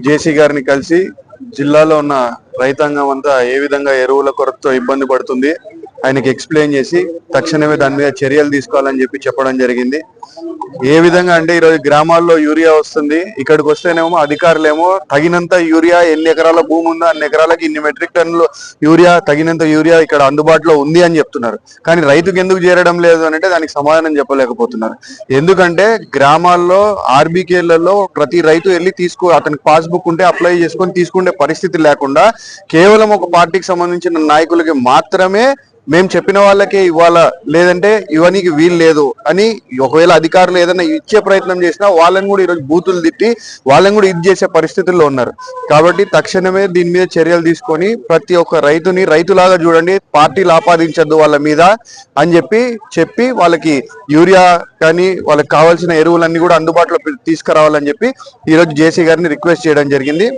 జేసీ గారిని కలిసి జిల్లాలో ఉన్న రైతాంగం అంతా ఏ విధంగా ఎరువుల కొరతతో ఇబ్బంది పడుతుంది ఆయనకి ఎక్స్ప్లెయిన్ చేసి తక్షణమే దాని మీద చర్యలు తీసుకోవాలని చెప్పి చెప్పడం జరిగింది. ఏ విధంగా అంటే ఈరోజు గ్రామాల్లో యూరియా వస్తుంది ఇక్కడికి వస్తేనేమో అధికారులేమో తగినంత యూరియా ఎన్ని ఎకరాల భూమి ఉందో అన్ని ఎకరాలకి ఇన్ని మెట్రిక్ టన్నులు యూరియా తగినంత యూరియా ఇక్కడ అందుబాటులో ఉంది అని చెప్తున్నారు. కానీ రైతుకు ఎందుకు చేరడం లేదు అని అంటే దానికి సమాధానం చెప్పలేకపోతున్నారు. ఎందుకంటే గ్రామాల్లో ఆర్బీకేలలో ప్రతి రైతు వెళ్ళి తీసుకో అతనికి పాస్బుక్ ఉంటే అప్లై చేసుకొని తీసుకునే పరిస్థితి లేకుండా కేవలం ఒక పార్టీకి సంబంధించిన నాయకులకి మాత్రమే మేము చెప్పిన వాళ్ళకే ఇవ్వాలా? లేదంటే ఇవ్వనికి వీలు లేదు అని ఒకవేళ అధికారులు ఏదైనా ఇచ్చే ప్రయత్నం చేసినా వాళ్ళని కూడా ఈరోజు బూతులు తిట్టి వాళ్ళని కూడా ఇది చేసే పరిస్థితుల్లో ఉన్నారు. కాబట్టి తక్షణమే దీని మీద చర్యలు తీసుకొని ప్రతి ఒక్క రైతుని రైతులాగా చూడండి పార్టీలు ఆపాదించద్దు వాళ్ళ మీద అని చెప్పి చెప్పి వాళ్ళకి యూరియా కానీ వాళ్ళకి కావాల్సిన ఎరువులన్నీ కూడా అందుబాటులో తీసుకురావాలని చెప్పి ఈరోజు జేసీ గారిని రిక్వెస్ట్ చేయడం జరిగింది.